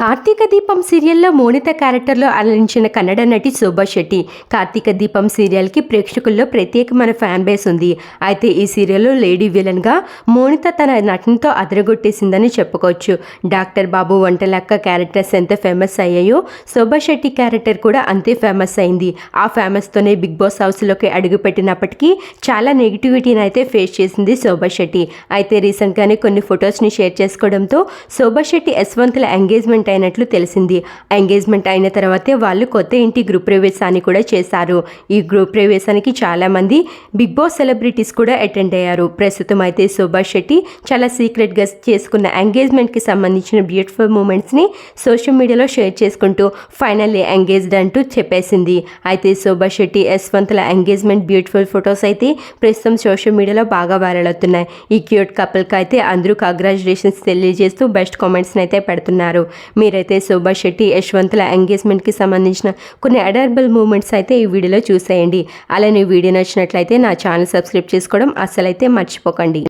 కార్తీక దీపం సీరియల్లో మోనిత క్యారెక్టర్లో అలరించిన కన్నడ నటి శోభా శెట్టి కార్తీక దీపం సీరియల్కి ప్రేక్షకుల్లో ప్రత్యేకమైన ఫ్యాన్ బేస్ ఉంది. అయితే ఈ సీరియల్లో లేడీ విలన్గా మోనిత తన నటనతో అదరగొట్టేసిందని చెప్పుకోవచ్చు. డాక్టర్ బాబు వంటలక్క క్యారెక్టర్స్ ఎంత ఫేమస్ అయ్యాయో శోభా శెట్టి క్యారెక్టర్ కూడా అంతే ఫేమస్ అయింది. ఆ ఫేమస్తోనే బిగ్ బాస్ హౌస్లోకి అడుగుపెట్టినప్పటికీ చాలా నెగిటివిటీని అయితే ఫేస్ చేసింది శోభా శెట్టి. అయితే రీసెంట్గానే కొన్ని ఫొటోస్ని షేర్ చేసుకోవడంతో శోభా శెట్టి యశ్వంతుల ఎంగేజ్మెంట్ అయినట్లు తెలిసింది. ఎంగేజ్మెంట్ అయిన తర్వాతే వాళ్ళు కొత్త ఇంటి గృహ ప్రవేశాన్ని కూడా చేశారు. ఈ గృహ ప్రవేశానికి చాలామంది బిగ్ బాస్ సెలబ్రిటీస్ కూడా అటెండ్ అయ్యారు. ప్రస్తుతం అయితే శోభా శెట్టి చాలా సీక్రెట్గా చేసుకున్న ఎంగేజ్మెంట్కి సంబంధించిన బ్యూటిఫుల్ మూమెంట్స్ని సోషల్ మీడియాలో షేర్ చేసుకుంటూ ఫైనల్లీ ఎంగేజ్డ్ అంటూ చెప్పేసింది. అయితే శోభా శెట్టి యశ్వంతుల ఎంగేజ్మెంట్ బ్యూటిఫుల్ ఫొటోస్ అయితే ప్రస్తుతం సోషల్ మీడియాలో బాగా వైరల్ అవుతున్నాయి. ఈ క్యూట్ కపుల్కి అయితే అందరూ కంగ్రాచులేషన్స్ తెలియజేస్తూ బెస్ట్ కామెంట్స్ని అయితే పెడుతున్నారు. మీరైతే శోభా శెట్టి యశ్వంతుల ఎంగేజ్మెంట్కి సంబంధించిన కొన్ని అడర్బుల్ మూమెంట్స్ అయితే ఈ వీడియోలో చూసేయండి. అలానే ఈ వీడియో నచ్చినట్లయితే నా ఛానల్ సబ్స్క్రైబ్ చేసుకోవడం అస్సలైతే మర్చిపోకండి.